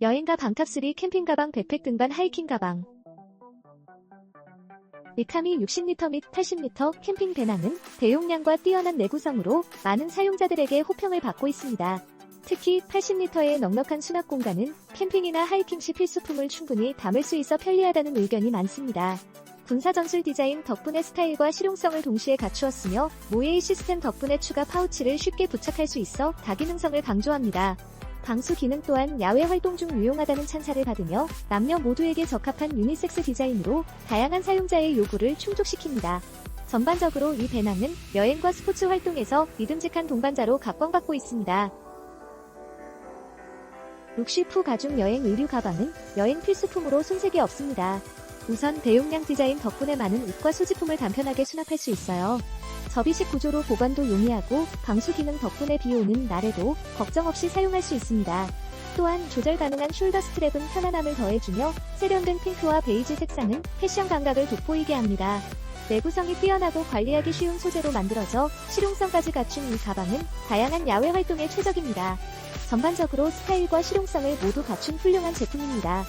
여행가 방탑3 캠핑 가방 백팩 등반 하이킹 가방 리카미 60m 및 80m 캠핑 배낭은 대용량과 뛰어난 내구성으로 많은 사용자들에게 호평을 받고 있습니다. 특히 80m의 넉넉한 수납 공간은 캠핑이나 하이킹 시 필수품을 충분히 담을 수 있어 편리하다는 의견이 많습니다. 군사 전술 디자인 덕분에 스타일과 실용성을 동시에 갖추었으며 모에이 시스템 덕분에 추가 파우치를 쉽게 부착할 수 있어 다기능성을 강조합니다. 방수 기능 또한 야외 활동 중 유용하다는 찬사를 받으며 남녀 모두에게 적합한 유니섹스 디자인으로 다양한 사용자의 요구를 충족시킵니다. 전반적으로 이 배낭은 여행과 스포츠 활동에서 믿음직한 동반자로 각광받고 있습니다. 룩시프 가죽 여행 의류 가방은 여행 필수품으로 손색이 없습니다. 우선 대용량 디자인 덕분에 많은 옷과 소지품을 간편하게 수납할 수 있어요. 접이식 구조로 보관도 용이하고 방수 기능 덕분에 비 오는 날에도 걱정 없이 사용할 수 있습니다. 또한 조절 가능한 숄더 스트랩은 편안함을 더해주며 세련된 핑크와 베이지 색상은 패션 감각을 돋보이게 합니다. 내구성이 뛰어나고 관리하기 쉬운 소재로 만들어져 실용성까지 갖춘 이 가방은 다양한 야외 활동에 최적입니다. 전반적으로 스타일과 실용성을 모두 갖춘 훌륭한 제품입니다.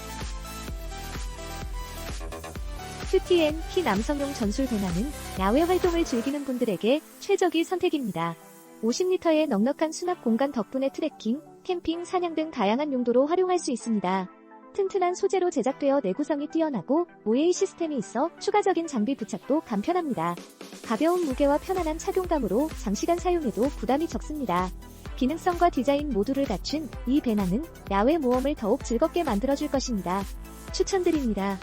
큐티앤 키 남성용 전술 배낭은 야외 활동을 즐기는 분들에게 최적의 선택입니다. 50리터의 넉넉한 수납 공간 덕분에 트레킹, 캠핑, 사냥 등 다양한 용도로 활용할 수 있습니다. 튼튼한 소재로 제작되어 내구성이 뛰어나고 OA 시스템이 있어 추가적인 장비 부착도 간편합니다. 가벼운 무게와 편안한 착용감으로 장시간 사용해도 부담이 적습니다. 기능성과 디자인 모두를 갖춘 이 배낭은 야외 모험을 더욱 즐겁게 만들어줄 것입니다. 추천드립니다.